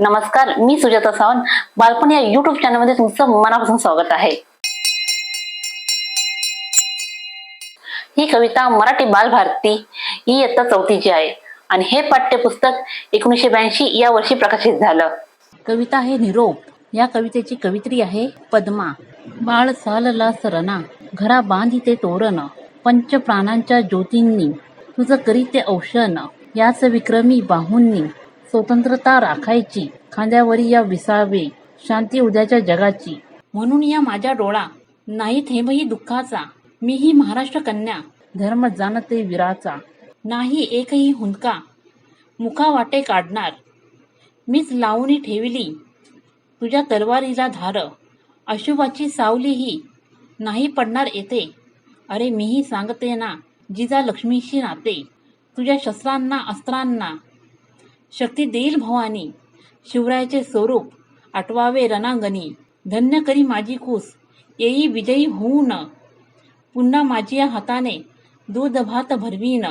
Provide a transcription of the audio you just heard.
नमस्कार मी सुजाता सावंत. बालपण या युट्यूब चॅनलमध्ये तुमचं मनापासून स्वागत आहे. ही कविता मराठी बालभारती ही इयत्ता चौथीची आहे. आणि हे पाठ्यपुस्तक एकोणीसशे ब्याऐंशी या वर्षी प्रकाशित झालं. कविता आहे निरोप या कवितेची कवित्री आहे पद्मा. बाळ चालला सरना घरा बांधिते तोरण. पंच प्राणांच्या ज्योतींनी तुझं करीते औषण. याच विक्रमी बाहूंनी. स्वतंत्रता राखायची. खांद्यावरी या विसावे. शांती उद्याच्या जगाची. म्हणून या माझ्या डोळा. नाही थेंबही दुःखाचा. मीही महाराष्ट्र कन्या. धर्म जाणते वीराचा. नाही एकही हुंदका. मुखा वाटे काढणार. मीच लावणी ठेवली. तुझ्या तलवारीला धार. अशुभाची सावली ही. नाही पडणार येते. अरे मीही सांगते ना. जिजा लक्ष्मीशी नाते. तुझ्या शस्त्रांना अस्त्रांना. शक्ती देईल भवानी. शिवरायाचे स्वरूप आठवावे रणांगणी. धन्य करी माझी कूस येई विजयी होऊन. पुन्हा माझी या हाताने दूध भात भरवीन.